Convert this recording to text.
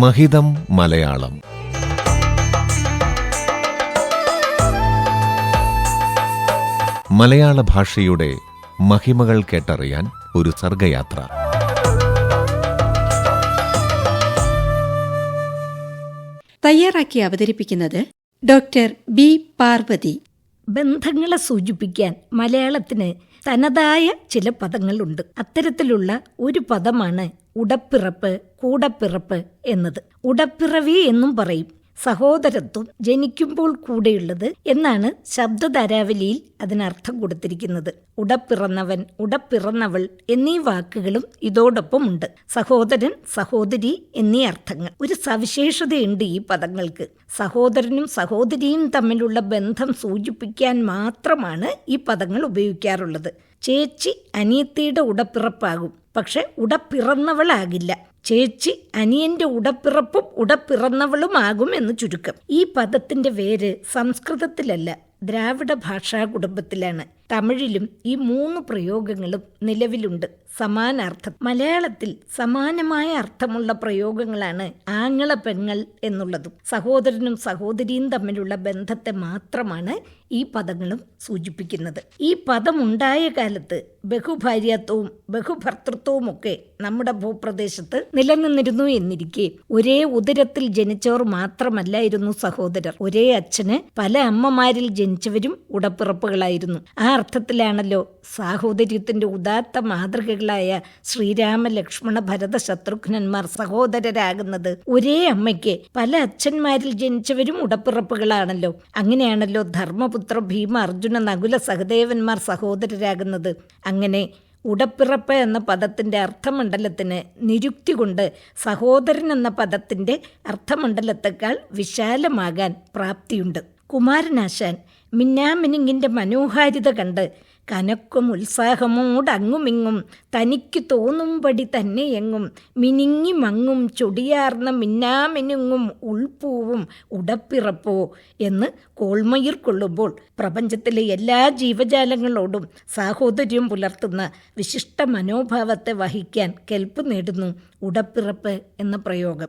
മഹിതം മലയാളം. മലയാള ഭാഷയുടെ മഹിമകൾ കേട്ടറിയാൻ ഒരു സർഗയാത്ര. തയ്യാറാക്കി അവതരിപ്പിക്കുന്നത് ഡോക്ടർ ബി പാർവതി. ബന്ധങ്ങളെ സൂചിപ്പിക്കാൻ മലയാളത്തിന് തനതായ ചില പദങ്ങളുണ്ട്. അത്തരത്തിലുള്ള ഒരു പദമാണ് ഉടപ്പിറപ്പ് കൂടപ്പിറപ്പ് എന്നത് ഉടപ്പിറവി എന്നും പറയും സഹോദരത്വം ജനിക്കുമ്പോൾ കൂടെയുള്ളത് എന്നാണ് ശബ്ദധാരാവലിയിൽ അതിനർത്ഥം കൊടുത്തിരിക്കുന്നത്. ഉടപ്പിറന്നവൻ ഉടപ്പിറന്നവൾ എന്നീ വാക്കുകളും ഇതോടൊപ്പം ഉണ്ട് സഹോദരൻ സഹോദരി എന്നീ അർത്ഥങ്ങൾ. ഒരു സവിശേഷതയുണ്ട് ഈ പദങ്ങൾക്ക്. സഹോദരനും സഹോദരിയും തമ്മിലുള്ള ബന്ധം സൂചിപ്പിക്കാൻ മാത്രമാണ് ഈ പദങ്ങൾ ഉപയോഗിക്കാറുള്ളത്. ചേച്ചി അനിയത്തിയുടെ ഉടപ്പിറപ്പാകും. പക്ഷെ ഉടപ്പിറന്നവളാകില്ല. ചേച്ചി അനിയന്റെ ഉടപ്പിറപ്പും ഉടപ്പിറന്നവളുമാകും എന്ന് ചുരുക്കം. ഈ പദത്തിന്റെ വേര് സംസ്കൃതത്തിലല്ല ദ്രാവിഡ ഭാഷാ കുടുംബത്തിലാണ്. തമിഴിലും ഈ മൂന്ന് പ്രയോഗങ്ങളും നിലവിലുണ്ട്. സമാനാർത്ഥം. മലയാളത്തിൽ സമാനമായ അർത്ഥമുള്ള പ്രയോഗങ്ങളാണ് ആങ്ങള പെങ്ങൾ എന്നുള്ളതും. സഹോദരനും സഹോദരിയും തമ്മിലുള്ള ബന്ധത്തെ മാത്രമാണ് ഈ പദങ്ങളും സൂചിപ്പിക്കുന്നത്. ഈ പദമുണ്ടായ കാലത്ത് ബഹുഭാര്യത്വവും ബഹുഭർത്തൃത്വവും ഒക്കെ നമ്മുടെ ഭൂപ്രദേശത്ത് നിലനിന്നിരുന്നു എന്നിരിക്കെ ഒരേ ഉദരത്തിൽ ജനിച്ചവർ മാത്രമല്ലായിരുന്നു സഹോദരർ. ഒരേ അച്ഛന് പല അമ്മമാരിൽ ജനിച്ചവരും ഉടപ്പിറപ്പുകളായിരുന്നു. ആ അർത്ഥത്തിലാണല്ലോ സാഹോദര്യത്തിന്റെ ഉദാത്ത മാതൃകകളായ ശ്രീരാമ ലക്ഷ്മണ ഭരത ശത്രുഘ്നന്മാർ സഹോദരരാകുന്നത്. ഒരേ അമ്മയ്ക്ക് പല അച്ഛന്മാരിൽ ജനിച്ചവരും ഉടപ്പിറപ്പുകളാണല്ലോ. അങ്ങനെയാണല്ലോ ധർമ്മപുത്ര ഭീമ അർജുന നകുല സഹദേവന്മാർ സഹോദരരാകുന്നത്. അങ്ങനെ ഉടപ്പിറപ്പ് എന്ന പദത്തിന്റെ അർത്ഥമണ്ഡലത്തിന് നിരുക്തി കൊണ്ട് സഹോദരൻ എന്ന പദത്തിന്റെ അർത്ഥമണ്ഡലത്തെക്കാൾ വിശാലമാകാൻ പ്രാപ്തിയുണ്ട്. കുമാരനാശാൻ മിന്നാമിനിങ്ങിന്റെ മനോഹാരിത കണ്ട് കനക്കും ഉത്സാഹമോടങ്ങുമിങ്ങും തനിക്ക് തോന്നുംപടി തന്നെ എങ്ങും മിനിങ്ങി മങ്ങും ചൊടിയാർന്ന മിന്നാമിനുങ്ങും ഉൾപ്പൂവും ഉടപ്പിറപ്പോ എന്ന് കോൾമയിർ കൊള്ളുമ്പോൾ പ്രപഞ്ചത്തിലെ എല്ലാ ജീവജാലങ്ങളോടും സാഹോദര്യം പുലർത്തുന്ന വിശിഷ്ട മനോഭാവത്തെ വഹിക്കാൻ കെൽപ്പ് നേടുന്നു ഉടപ്പിറപ്പ് എന്ന പ്രയോഗം.